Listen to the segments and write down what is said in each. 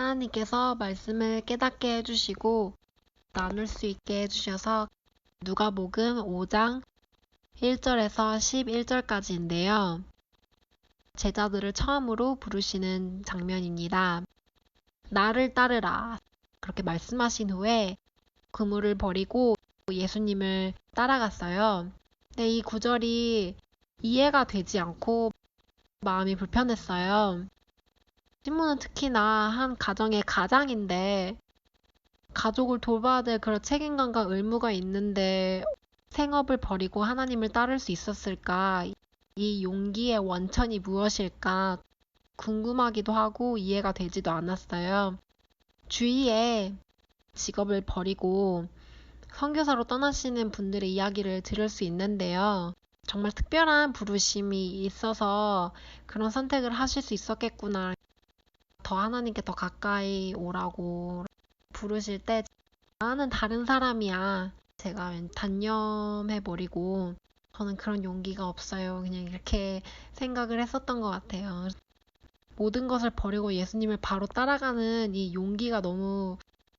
하나님께서 말씀을 깨닫게 해주시고 나눌 수 있게 해주셔서 누가복음 5장 1절에서 11절까지인데요. 제자들을 처음으로 부르시는 장면입니다. 나를 따르라. 그렇게 말씀하신 후에 그물을 버리고 예수님을 따라갔어요. 근데 이 구절이 이해가 되지 않고 마음이 불편했어요. 신문은 특히나 한 가정의 가장인데 가족을 돌봐야 될 그런 책임감과 의무가 있는데 생업을 버리고 하나님을 따를 수 있었을까? 이 용기의 원천이 무엇일까? 궁금하기도 하고 이해가 되지도 않았어요. 주위에 직업을 버리고 선교사로 떠나시는 분들의 이야기를 들을 수 있는데요. 정말 특별한 부르심이 있어서 그런 선택을 하실 수 있었겠구나. 더 하나님께 더 가까이 오라고 부르실 때 나는 다른 사람이야. 제가 단념해버리고 저는 그런 용기가 없어요. 그냥 이렇게 생각을 했었던 것 같아요. 모든 것을 버리고 예수님을 바로 따라가는 이 용기가 너무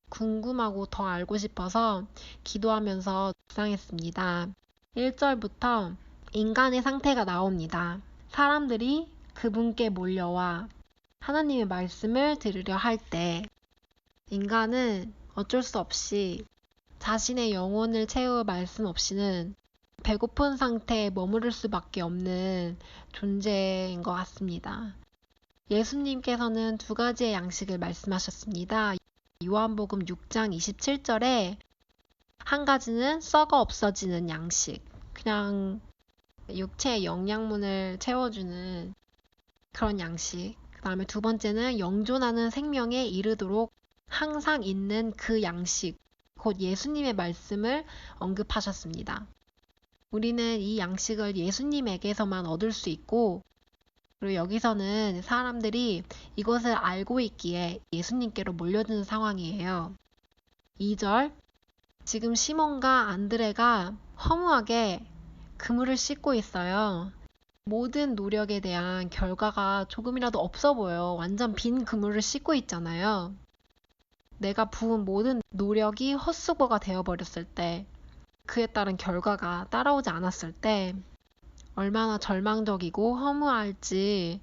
궁금하고 더 알고 싶어서 기도하면서 묵상했습니다. 1절부터 인간의 상태가 나옵니다. 사람들이 그분께 몰려와 하나님의 말씀을 들으려 할 때 인간은 어쩔 수 없이 자신의 영혼을 채울 말씀 없이는 배고픈 상태에 머무를 수밖에 없는 존재인 것 같습니다. 예수님께서는 두 가지의 양식을 말씀하셨습니다. 요한복음 6장 27절에 한 가지는 썩어 없어지는 양식, 그냥 육체의 영양분을 채워주는 그런 양식. 그 다음에 두 번째는 영존하는 생명에 이르도록 항상 있는 그 양식, 곧 예수님의 말씀을 언급하셨습니다. 우리는 이 양식을 예수님에게서만 얻을 수 있고, 그리고 여기서는 사람들이 이것을 알고 있기에 예수님께로 몰려드는 상황이에요. 2절. 지금 시몬과 안드레가 허무하게 그물을 씻고 있어요. 모든 노력에 대한 결과가 조금이라도 없어 보여요. 완전 빈 그물을 씻고 있잖아요. 내가 부은 모든 노력이 헛수고가 되어버렸을 때, 그에 따른 결과가 따라오지 않았을 때, 얼마나 절망적이고 허무할지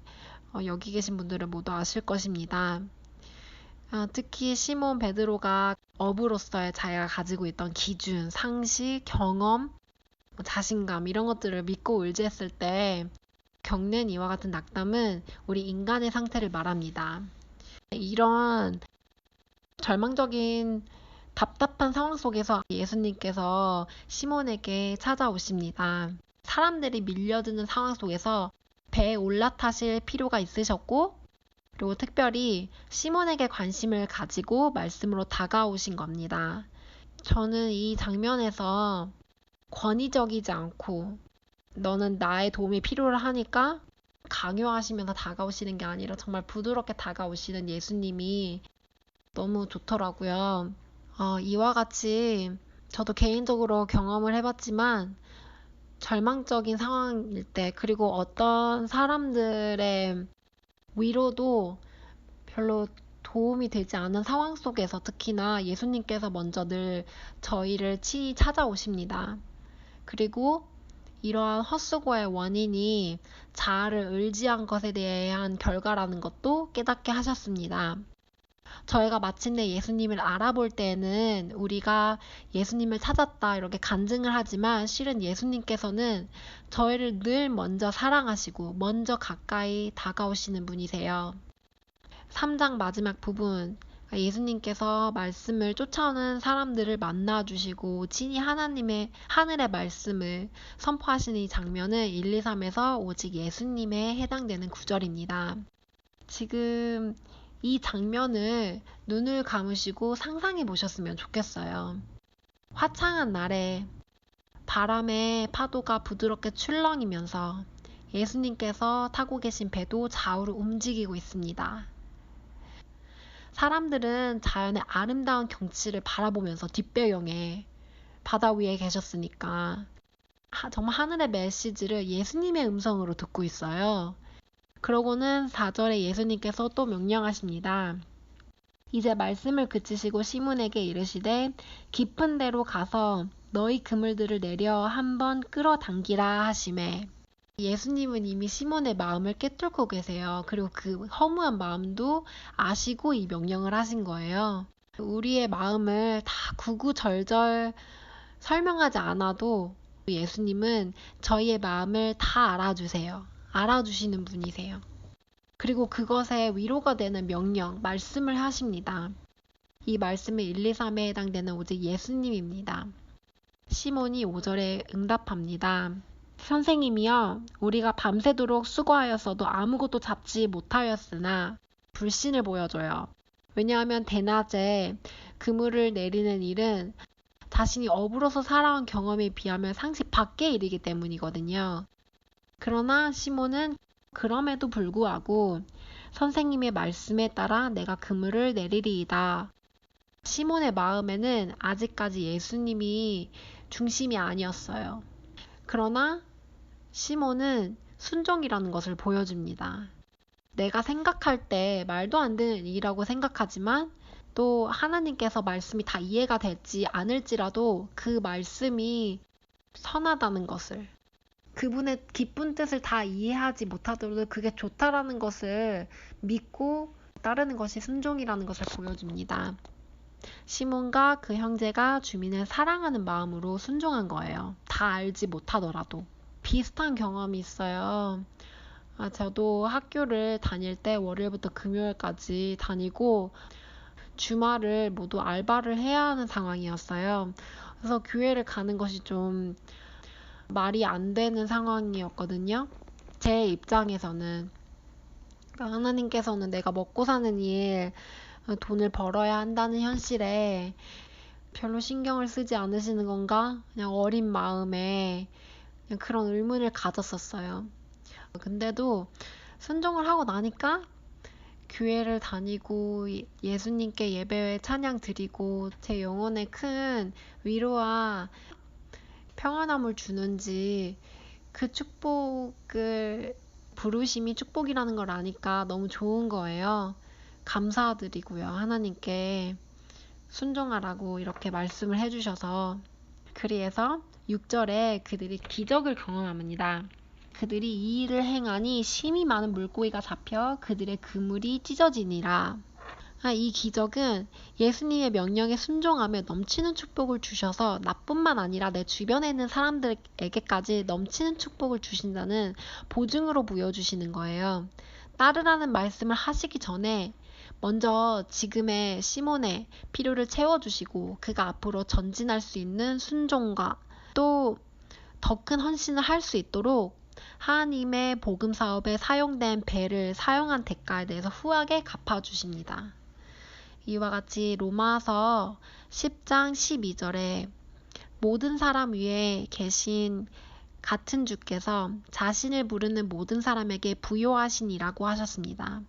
어, 여기 계신 분들은 모두 아실 것입니다. 어, 특히 시몬 베드로가 어부로서의 자기가 가지고 있던 기준, 상식, 경험, 뭐 자신감 이런 것들을 믿고 의지했을 때 겪는 이와 같은 낙담은 우리 인간의 상태를 말합니다. 이런 절망적인 답답한 상황 속에서 예수님께서 시몬에게 찾아오십니다. 사람들이 밀려드는 상황 속에서 배에 올라타실 필요가 있으셨고, 그리고 특별히 시몬에게 관심을 가지고 말씀으로 다가오신 겁니다. 저는 이 장면에서 권위적이지 않고 너는 나의 도움이 필요로 하니까 강요하시면서 다가오시는 게 아니라 정말 부드럽게 다가오시는 예수님이 너무 좋더라고요. 어, 이와 같이 저도 개인적으로 경험을 해봤지만 절망적인 상황일 때 그리고 어떤 사람들의 위로도 별로 도움이 되지 않은 상황 속에서 특히나 예수님께서 먼저 늘 저희를 친히 찾아오십니다. 그리고 이러한 헛수고의 원인이 자아를 의지한 것에 대한 결과라는 것도 깨닫게 하셨습니다. 저희가 마침내 예수님을 알아볼 때는 우리가 예수님을 찾았다 이렇게 간증을 하지만 실은 예수님께서는 저희를 늘 먼저 사랑하시고 먼저 가까이 다가오시는 분이세요. 3장 마지막 부분 예수님께서 말씀을 쫓아오는 사람들을 만나 주시고 친히 하나님의 하늘의 말씀을 선포하시는 이 장면은 1, 2, 3에서 오직 예수님에 해당되는 구절입니다. 지금 이 장면을 눈을 감으시고 상상해 보셨으면 좋겠어요. 화창한 날에 바람의 파도가 부드럽게 출렁이면서 예수님께서 타고 계신 배도 좌우로 움직이고 있습니다. 사람들은 자연의 아름다운 경치를 바라보면서 뒷배경에 바다 위에 계셨으니까 정말 하늘의 메시지를 예수님의 음성으로 듣고 있어요. 그러고는 4절에 예수님께서 또 명령하십니다. 이제 말씀을 그치시고 시몬에게 이르시되 깊은 데로 가서 너희 그물들을 내려 한번 끌어당기라 하심에 예수님은 이미 시몬의 마음을 꿰뚫고 계세요. 그리고 그 허무한 마음도 아시고 이 명령을 하신 거예요. 우리의 마음을 다 구구절절 설명하지 않아도 예수님은 저희의 마음을 다 알아주세요. 알아주시는 분이세요. 그리고 그것에 위로가 되는 명령, 말씀을 하십니다. 이 말씀의 1, 2, 3에 해당되는 오직 예수님입니다. 시몬이 5절에 응답합니다. 선생님이여, 우리가 밤새도록 수고하였어도 아무것도 잡지 못하였으나 불신을 보여줘요. 왜냐하면 대낮에 그물을 내리는 일은 자신이 어부로서 살아온 경험에 비하면 상식 밖의 일이기 때문이거든요. 그러나 시몬은 그럼에도 불구하고 선생님의 말씀에 따라 내가 그물을 내리리이다. 시몬의 마음에는 아직까지 예수님이 중심이 아니었어요. 그러나 시몬은 순종이라는 것을 보여줍니다. 내가 생각할 때 말도 안 되는 일이라고 생각하지만 또 하나님께서 말씀이 다 이해가 될지 않을지라도 그 말씀이 선하다는 것을 그분의 기쁜 뜻을 다 이해하지 못하더라도 그게 좋다라는 것을 믿고 따르는 것이 순종이라는 것을 보여줍니다. 시몬과 그 형제가 주민을 사랑하는 마음으로 순종한 거예요. 다 알지 못하더라도. 비슷한 경험이 있어요. 아, 저도 학교를 다닐 때 월요일부터 금요일까지 다니고 주말을 모두 알바를 해야 하는 상황이었어요. 그래서 교회를 가는 것이 좀 말이 안 되는 상황이었거든요. 제 입장에서는. 그러니까 하나님께서는 내가 먹고 사는 일, 돈을 벌어야 한다는 현실에 별로 신경을 쓰지 않으시는 건가? 그냥 어린 마음에 그런 의문을 가졌었어요. 근데도 순종을 하고 나니까 교회를 다니고 예수님께 예배에 찬양 드리고 제 영혼에 큰 위로와 평안함을 주는지 그 축복을 부르심이 축복이라는 걸 아니까 너무 좋은 거예요. 감사드리고요. 하나님께 순종하라고 이렇게 말씀을 해주셔서 그리해서 6절에 그들이 기적을 경험합니다. 그들이 이 일을 행하니 심히 많은 물고기가 잡혀 그들의 그물이 찢어지니라. 아, 이 기적은 예수님의 명령에 순종하며 넘치는 축복을 주셔서 나뿐만 아니라 내 주변에 있는 사람들에게까지 넘치는 축복을 주신다는 보증으로 보여주시는 거예요. 따르라는 말씀을 하시기 전에 먼저 지금의 시몬의 필요를 채워주시고 그가 앞으로 전진할 수 있는 순종과 또 더 큰 헌신을 할 수 있도록 하나님의 복음 사업에 사용된 배를 사용한 대가에 대해서 후하게 갚아주십니다. 이와 같이 로마서 10장 12절에 모든 사람 위에 계신 같은 주께서 자신을 부르는 모든 사람에게 부요하시니라고 하셨습니다.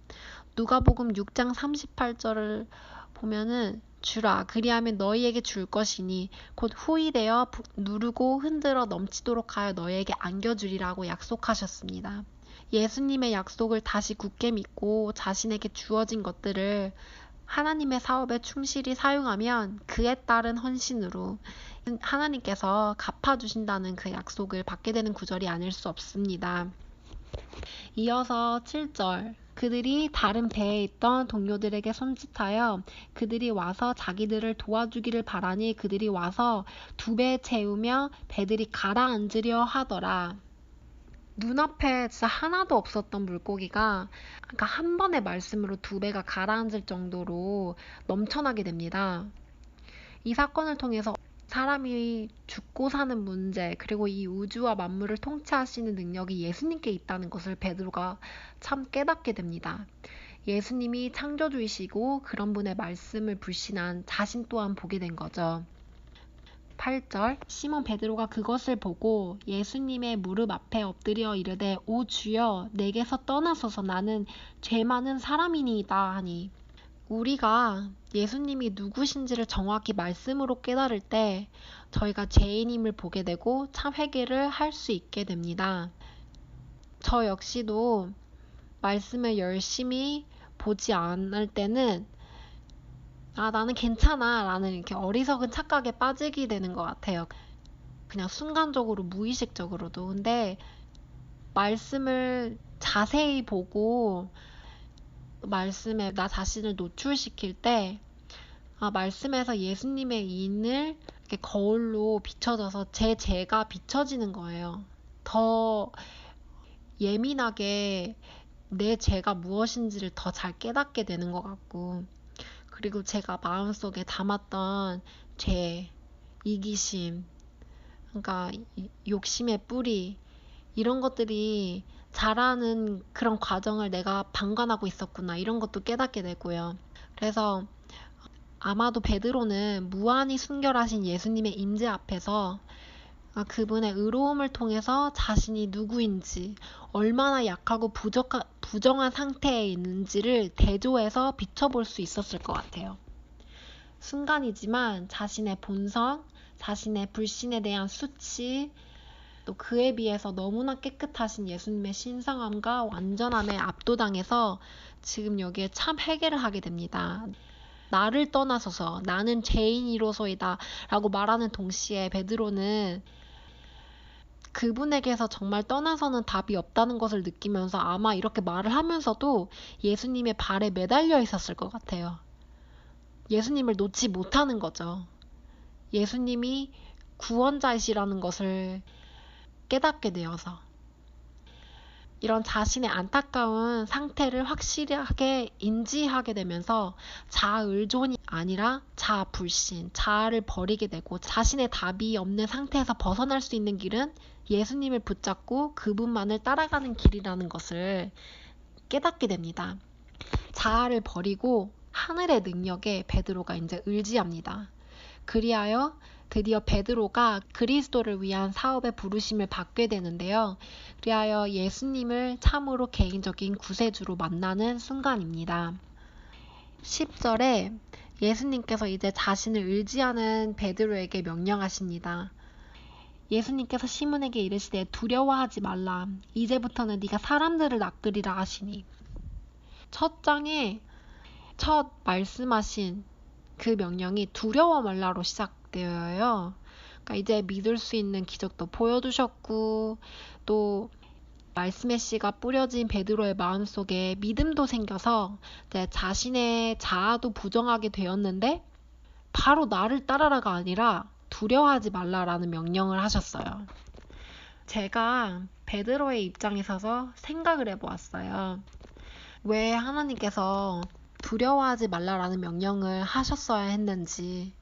누가복음 6장 38절을 보면은 주라 그리하면 너희에게 줄 것이니 곧 후이되어 누르고 흔들어 넘치도록 하여 너희에게 안겨주리라고 약속하셨습니다. 예수님의 약속을 다시 굳게 믿고 자신에게 주어진 것들을 하나님의 사업에 충실히 사용하면 그에 따른 헌신으로 하나님께서 갚아주신다는 그 약속을 받게 되는 구절이 아닐 수 없습니다. 이어서 7절 그들이 다른 배에 있던 동료들에게 손짓하여 그들이 와서 자기들을 도와주기를 바라니 그들이 와서 두 배 채우며 배들이 가라앉으려 하더라. 눈앞에 진짜 하나도 없었던 물고기가 그러니까 한 번의 말씀으로 두 배가 가라앉을 정도로 넘쳐나게 됩니다. 이 사건을 통해서 사람이 죽고 사는 문제, 그리고 이 우주와 만물을 통치하시는 능력이 예수님께 있다는 것을 베드로가 참 깨닫게 됩니다. 예수님이 창조주이시고 그런 분의 말씀을 불신한 자신 또한 보게 된 거죠. 8절 시몬 베드로가 그것을 보고 예수님의 무릎 앞에 엎드려 이르되 오 주여 내게서 떠나소서 나는 죄 많은 사람이니이다 하니 우리가 예수님이 누구신지를 정확히 말씀으로 깨달을 때 저희가 죄인임을 보게 되고 참 회개를 할 수 있게 됩니다. 저 역시도 말씀을 열심히 보지 않을 때는 아, 나는 괜찮아. 라는 이렇게 어리석은 착각에 빠지게 되는 것 같아요. 그냥 순간적으로, 무의식적으로도. 근데 말씀을 자세히 보고 말씀에 나 자신을 노출시킬 때 아, 말씀에서 예수님의 인을 이렇게 거울로 비춰져서 제 제가 비춰지는 거예요. 더 예민하게 내 제가 무엇인지를 더 잘 깨닫게 되는 것 같고 그리고 제가 마음속에 담았던 죄, 이기심, 그러니까 욕심의 뿌리 이런 것들이 자라는 그런 과정을 내가 방관하고 있었구나 이런 것도 깨닫게 되고요. 그래서 아마도 베드로는 무한히 순결하신 예수님의 임재 앞에서 아, 그분의 의로움을 통해서 자신이 누구인지, 얼마나 약하고 부족하, 부정한 상태에 있는지를 대조해서 비춰볼 수 있었을 것 같아요. 순간이지만 자신의 본성, 자신의 불신에 대한 수치, 또 그에 비해서 너무나 깨끗하신 예수님의 신성함과 완전함에 압도당해서 지금 여기에 참 회개를 하게 됩니다. 나를 떠나서서 나는 죄인이로소이다 라고 말하는 동시에 베드로는 그분에게서 정말 떠나서는 답이 없다는 것을 느끼면서 아마 이렇게 말을 하면서도 예수님의 발에 매달려 있었을 것 같아요. 예수님을 놓지 못하는 거죠. 예수님이 구원자이시라는 것을 깨닫게 되어서. 이런 자신의 안타까운 상태를 확실하게 인지하게 되면서 자의존이 아니라 자불신, 자아를 버리게 되고 자신의 답이 없는 상태에서 벗어날 수 있는 길은 예수님을 붙잡고 그분만을 따라가는 길이라는 것을 깨닫게 됩니다. 자아를 버리고 하늘의 능력에 베드로가 이제 의지합니다. 그리하여 드디어 베드로가 그리스도를 위한 사업의 부르심을 받게 되는데요. 그리하여 예수님을 참으로 개인적인 구세주로 만나는 순간입니다. 10절에 예수님께서 이제 자신을 의지하는 베드로에게 명령하십니다. 예수님께서 시몬에게 이르시되 두려워하지 말라. 이제부터는 네가 사람들을 낚으리라 하시니. 첫 장에 첫 말씀하신 그 명령이 두려워 말라로 시작되어요. 그러니까 이제 믿을 수 있는 기적도 보여주셨고 또 말씀의 씨가 뿌려진 베드로의 마음속에 믿음도 생겨서 자신의 자아도 부정하게 되었는데 바로 나를 따라라가 아니라 두려워하지 말라라는 명령을 하셨어요. 제가 베드로의 입장에 서서 생각을 해보았어요. 왜 하나님께서 두려워하지 말라라는 명령을 하셨어야 했는지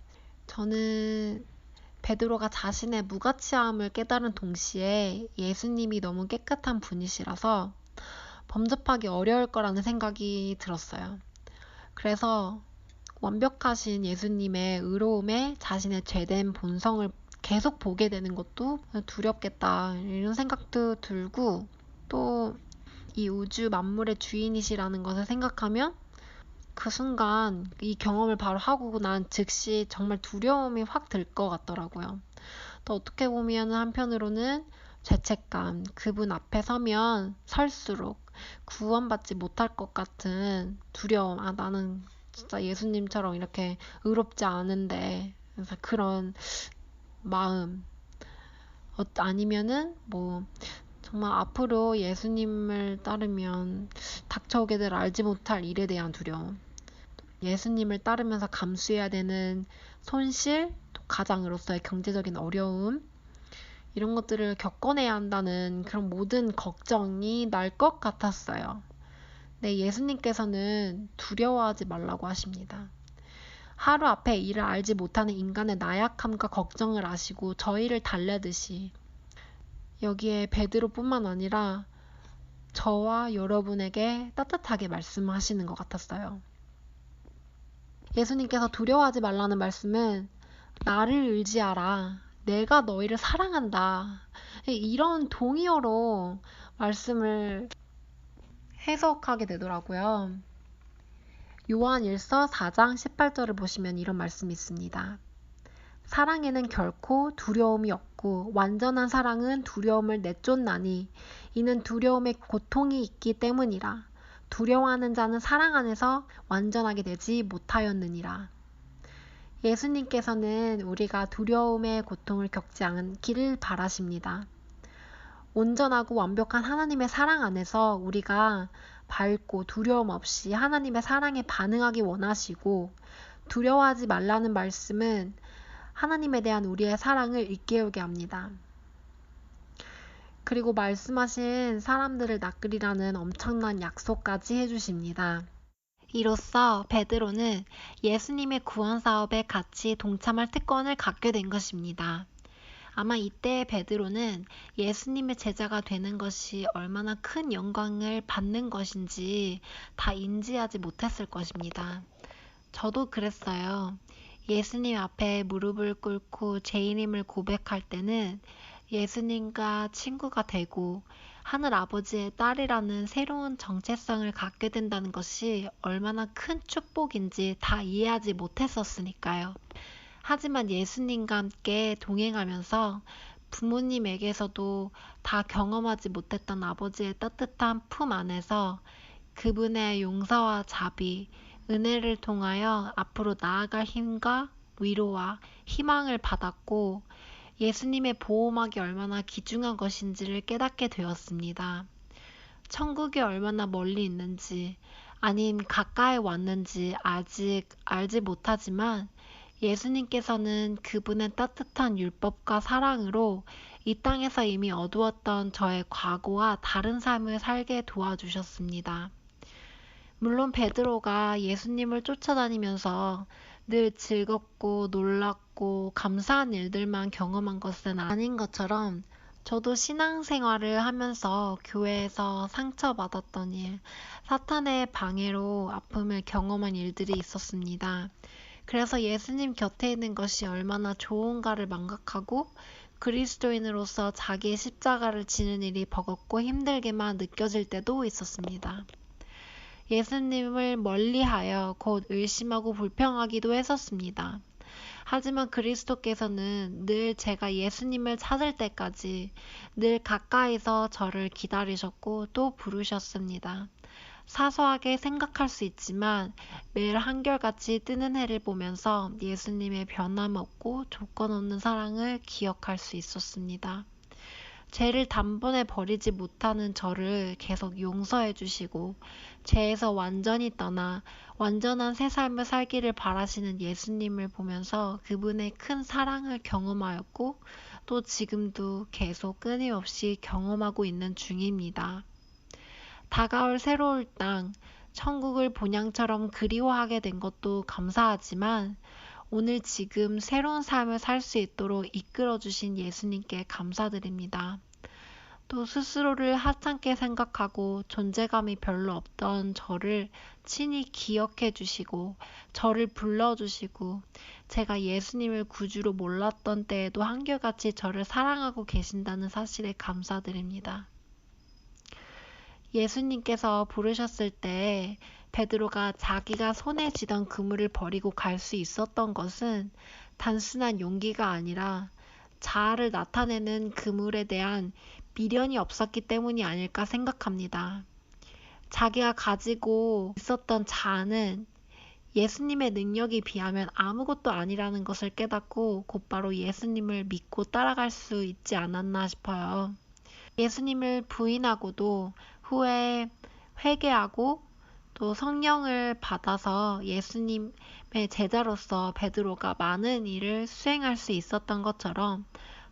저는 베드로가 자신의 무가치함을 깨달은 동시에 예수님이 너무 깨끗한 분이시라서 범접하기 어려울 거라는 생각이 들었어요. 그래서 완벽하신 예수님의 의로움에 자신의 죄된 본성을 계속 보게 되는 것도 두렵겠다 이런 생각도 들고 또 이 우주 만물의 주인이시라는 것을 생각하면 그 순간 이 경험을 바로 하고 난 즉시 정말 두려움이 확 들 것 같더라고요. 또 어떻게 보면 한편으로는 죄책감, 그분 앞에 서면 설수록 구원받지 못할 것 같은 두려움, 아, 나는 진짜 예수님처럼 이렇게 의롭지 않은데 그래서 그런 마음 어, 아니면은 뭐 정말 앞으로 예수님을 따르면 닥쳐오게 될 알지 못할 일에 대한 두려움 예수님을 따르면서 감수해야 되는 손실 가장으로서의 경제적인 어려움 이런 것들을 겪어내야 한다는 그런 모든 걱정이 날 것 같았어요. 네, 예수님께서는 두려워하지 말라고 하십니다. 하루 앞에 일을 알지 못하는 인간의 나약함과 걱정을 아시고 저희를 달래듯이 여기에 베드로뿐만 아니라 저와 여러분에게 따뜻하게 말씀하시는 것 같았어요. 예수님께서 두려워하지 말라는 말씀은 나를 의지하라. 내가 너희를 사랑한다. 이런 동의어로 말씀을 해석하게 되더라고요. 요한 1서 4장 18절을 보시면 이런 말씀이 있습니다. 사랑에는 결코 두려움이 없고 완전한 사랑은 두려움을 내쫓나니 이는 두려움에 고통이 있기 때문이라. 두려워하는 자는 사랑 안에서 완전하게 되지 못하였느니라. 예수님께서는 우리가 두려움의 고통을 겪지 않기를 바라십니다. 온전하고 완벽한 하나님의 사랑 안에서 우리가 밝고 두려움 없이 하나님의 사랑에 반응하기 원하시고 두려워하지 말라는 말씀은 하나님에 대한 우리의 사랑을 일깨우게 합니다. 그리고 말씀하신 사람들을 낚으리라는 엄청난 약속까지 해주십니다. 이로써 베드로는 예수님의 구원 사업에 같이 동참할 특권을 갖게 된 것입니다. 아마 이때 베드로는 예수님의 제자가 되는 것이 얼마나 큰 영광을 받는 것인지 다 인지하지 못했을 것입니다. 저도 그랬어요. 예수님 앞에 무릎을 꿇고 죄인임을 고백할 때는 예수님과 친구가 되고 하늘 아버지의 딸이라는 새로운 정체성을 갖게 된다는 것이 얼마나 큰 축복인지 다 이해하지 못했었으니까요. 하지만 예수님과 함께 동행하면서 부모님에게서도 다 경험하지 못했던 아버지의 따뜻한 품 안에서 그분의 용서와 자비, 은혜를 통하여 앞으로 나아갈 힘과 위로와 희망을 받았고 예수님의 보호막이 얼마나 귀중한 것인지를 깨닫게 되었습니다. 천국이 얼마나 멀리 있는지 아님 가까이 왔는지 아직 알지 못하지만 예수님께서는 그분의 따뜻한 율법과 사랑으로 이 땅에서 이미 어두웠던 저의 과거와 다른 삶을 살게 도와주셨습니다. 물론 베드로가 예수님을 쫓아다니면서 늘 즐겁고 놀랍고 감사한 일들만 경험한 것은 아닌 것처럼 저도 신앙생활을 하면서 교회에서 상처받았던 일, 사탄의 방해로 아픔을 경험한 일들이 있었습니다. 그래서 예수님 곁에 있는 것이 얼마나 좋은가를 망각하고 그리스도인으로서 자기의 십자가를 지는 일이 버겁고 힘들게만 느껴질 때도 있었습니다. 예수님을 멀리하여 곧 의심하고 불평하기도 했었습니다. 하지만 그리스도께서는 늘 제가 예수님을 찾을 때까지 늘 가까이서 저를 기다리셨고 또 부르셨습니다. 사소하게 생각할 수 있지만 매일 한결같이 뜨는 해를 보면서 예수님의 변함없고 조건 없는 사랑을 기억할 수 있었습니다. 죄를 단번에 버리지 못하는 저를 계속 용서해 주시고 죄에서 완전히 떠나 완전한 새 삶을 살기를 바라시는 예수님을 보면서 그분의 큰 사랑을 경험하였고 또 지금도 계속 끊임없이 경험하고 있는 중입니다. 다가올 새로울 땅, 천국을 본향처럼 그리워하게 된 것도 감사하지만 오늘 지금 새로운 삶을 살 수 있도록 이끌어 주신 예수님께 감사드립니다. 또 스스로를 하찮게 생각하고 존재감이 별로 없던 저를 친히 기억해 주시고 저를 불러 주시고 제가 예수님을 구주로 몰랐던 때에도 한결같이 저를 사랑하고 계신다는 사실에 감사드립니다. 예수님께서 부르셨을 때 베드로가 자기가 손에 쥐던 그물을 버리고 갈 수 있었던 것은 단순한 용기가 아니라 자아를 나타내는 그물에 대한 미련이 없었기 때문이 아닐까 생각합니다. 자기가 가지고 있었던 자아는 예수님의 능력에 비하면 아무것도 아니라는 것을 깨닫고 곧바로 예수님을 믿고 따라갈 수 있지 않았나 싶어요. 예수님을 부인하고도 후에 회개하고 또 성령을 받아서 예수님의 제자로서 베드로가 많은 일을 수행할 수 있었던 것처럼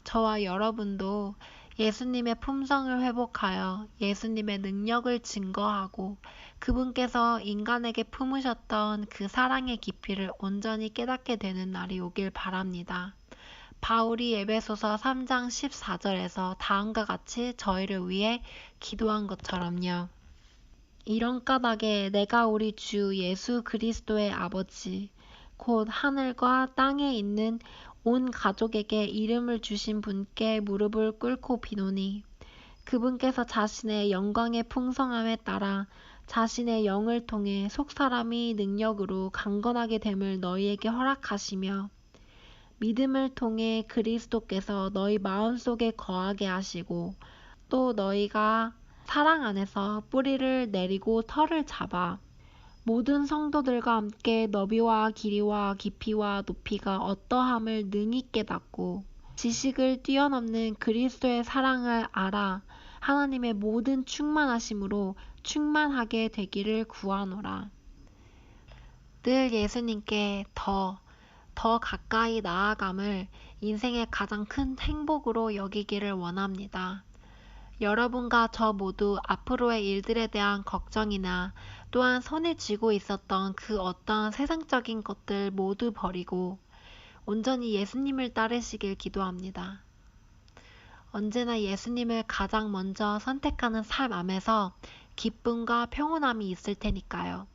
저와 여러분도 예수님의 품성을 회복하여 예수님의 능력을 증거하고 그분께서 인간에게 품으셨던 그 사랑의 깊이를 온전히 깨닫게 되는 날이 오길 바랍니다. 바울이 에베소서 3장 14절에서 다음과 같이 저희를 위해 기도한 것처럼요. 이런 까닭에 내가 우리 주 예수 그리스도의 아버지, 곧 하늘과 땅에 있는 온 가족에게 이름을 주신 분께 무릎을 꿇고 비노니 그분께서 자신의 영광의 풍성함에 따라 자신의 영을 통해 속사람이 능력으로 강건하게 됨을 너희에게 허락하시며 믿음을 통해 그리스도께서 너희 마음속에 거하게 하시고 또 너희가 사랑 안에서 뿌리를 내리고 털을 잡아 모든 성도들과 함께 너비와 길이와 깊이와 높이가 어떠함을 능히 깨닫고 지식을 뛰어넘는 그리스도의 사랑을 알아 하나님의 모든 충만하심으로 충만하게 되기를 구하노라. 늘 예수님께 더, 더 가까이 나아감을 인생의 가장 큰 행복으로 여기기를 원합니다. 여러분과 저 모두 앞으로의 일들에 대한 걱정이나 또한 손에 쥐고 있었던 그 어떤 세상적인 것들 모두 버리고 온전히 예수님을 따르시길 기도합니다. 언제나 예수님을 가장 먼저 선택하는 삶 안에서 기쁨과 평온함이 있을 테니까요.